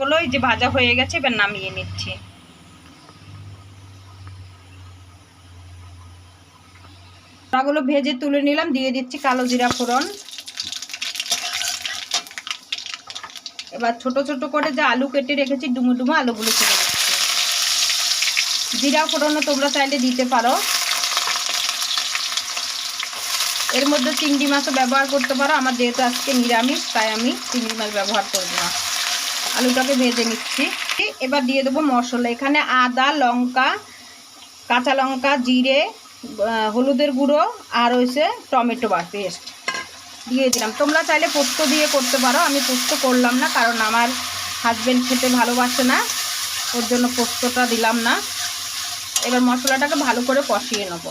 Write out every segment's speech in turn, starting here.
গুলো যে ভাজা হয়ে গেছে, এবার নামিয়ে নিচ্ছি। গুলো ভেজে তুলে নিলাম, দিয়ে দিচ্ছি কালো জিরা ফোড়ন। এবার ছোট ছোট করে যে আলু কেটে রেখেছি, ডুমো ডুমো আলুগুলো ছেড়ে দিচ্ছি জিরা ফোড়নও তোমরা চাইলে দিতে পারো। এর মধ্যে চিংড়ি মাছও ব্যবহার করতে পারো। আমার যেহেতু আজকে নিরামিষ, তাই আমি চিংড়ি মাছ ব্যবহার করব না। আলুটাকে ভেজে নিচ্ছি। এবার দিয়ে দেবো মশলা। এখানে আদা, লঙ্কা, কাঁচা লঙ্কা, জিরে হলুদের গুঁড়ো আর হয়েছে টমেটো বা পেস্ট। দিয়ে দিলাম। তোমরা চাইলে পোস্ত দিয়ে করতে পারো। আমি পোস্ত করলাম না, কারণ আমার হাজবেন্ড খেতে ভালোবাসে না। ওর জন্য পোস্তটা দিলাম না। এবার মশলাটাকে ভালো করে কষিয়ে নেব।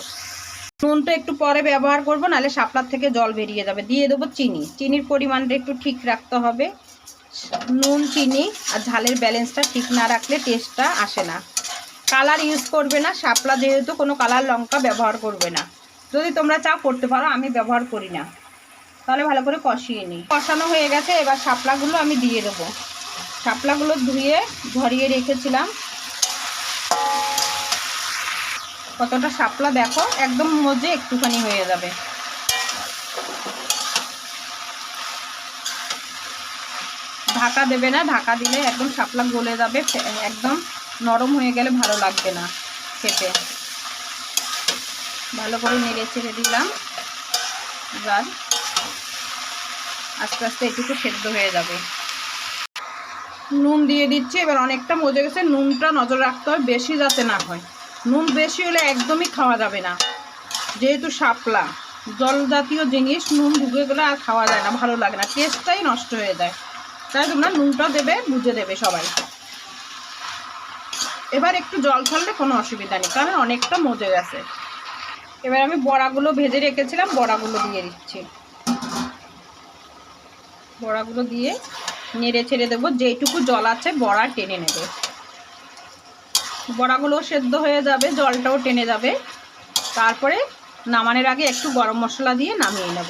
নুনটা একটু পরে ব্যবহার করব, নাহলে শাপলার থেকে জল বেরিয়ে যাবে। দিয়ে দেবো চিনি। চিনির পরিমাণটা একটু ঠিক রাখতে হবে। নুন, চিনি আর ঝালের ব্যালেন্সটা ঠিক না রাখলে টেস্টটা আসে না। কালার ইউজ করবে না, শাপলা যেহেতু কোনো কালার লঙ্কা ব্যবহার করবে না। যদি তোমরা চাও করতে পারো, আমি ব্যবহার করি না। তাহলে ভালো করে কষিয়ে নিই। কষানো হয়ে গেছে, এবার শাপলাগুলো আমি দিয়ে দেবো। শাপলাগুলো ধুয়ে ধরিয়ে রেখেছিলাম। কতটা শাপলা দেখো, একদম মজে একটুখানি হয়ে যাবে। ঢাকা দেবে না, ঢাকা দিলে একদম শাপলা গলে যাবে একদম নরম হয়ে গেলে ভালো লাগবে না খেতে। ভালো করে নেড়ে ছেড়ে দিলাম, এবার আস্তে আস্তে এটুকু সেদ্ধ হয়ে যাবে। নুন দিয়ে দিচ্ছি, এবার অনেকটা মজে গেছে, নুনটা নজর রাখতে হয়, বেশি যাতে না হয়। নুন বেশি হলে একদমই খাওয়া যাবে না, যেহেতু শাপলা। জল জাতীয় জিনিস, নুন ঢুকে গেলে আর খাওয়া যায় না, ভালো লাগে না, টেস্টটাই নষ্ট হয়ে যায়। তাই তোমরা নুনটা দেবে, বুঝে দেবে সবাই। এবার একটু জল ছাড়লে কোনো অসুবিধা নেই, কারণ অনেকটা মজে গেছে। এবার আমি বড়াগুলো ভেজে রেখেছিলাম, বড়াগুলো দিয়ে দিচ্ছি। বড়াগুলো দিয়ে নেড়ে ছেড়ে দেবো যেইটুকু জল আছে বড়া টেনে নেবে। বড়াগুলো সেদ্ধ হয়ে যাবে, জলটাও টেনে যাবে। তারপরে নামানোর আগে একটু গরম মশলা দিয়ে নামিয়ে নেব।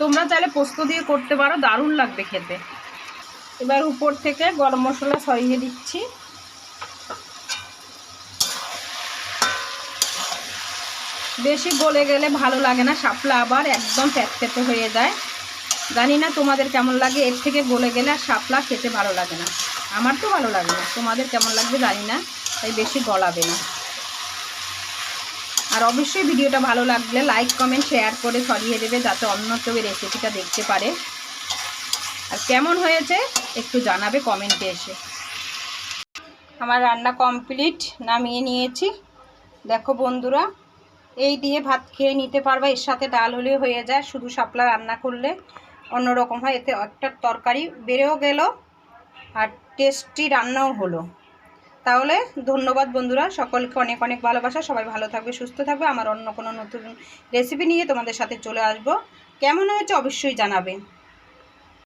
তোমরা চাইলে পোস্ত দিয়ে করতে পারো, দারুণ লাগবে খেতে। এবার উপর থেকে গরম মশলা সরিয়ে দিচ্ছি। বেশি গলে গেলে ভালো লাগে না, শাপলা আবার একদম প্যাটপ্যাটে হয়ে যায়। জানি না তোমাদের কেমন লাগে, এর থেকে গলে গেলে আর শাপলা খেতে ভালো লাগে না। আমার তো ভালো লাগে না, তোমাদের কেমন লাগবে জানি না, তাই বেশি গলাবে না। আর অবশ্যই ভিডিওটা ভালো লাগলে লাইক কমেন্ট শেয়ার করে ছড়িয়ে দেবে যাতে অন্য কেউ রেসিপিটা দেখতে পারে। আর কেমন হয়েছে একটু জানাবে কমেন্টে এসে। আমার রান্না কমপ্লিট, নামিয়ে নিয়েছি। দেখো বন্ধুরা, এই দিয়ে ভাত খেয়ে নিতে পারবা, এর সাথে ডাল হলে হয়ে যায়, শুধু শাপলা রান্না করলে অন্যরকম হয়। এতে একটা তরকারি বেড়েও গেল আর টেস্টি রান্নাও হলো। তাহলে ধন্যবাদ বন্ধুরা, সকলকে অনেক অনেক ভালোবাসা। সবাই ভালো থাকবে, সুস্থ থাকবে। আমার অন্য কোনো নতুন রেসিপি নিয়ে তোমাদের সাথে চলে আসব। কেমন হয়েছে অবশ্যই জানাবে।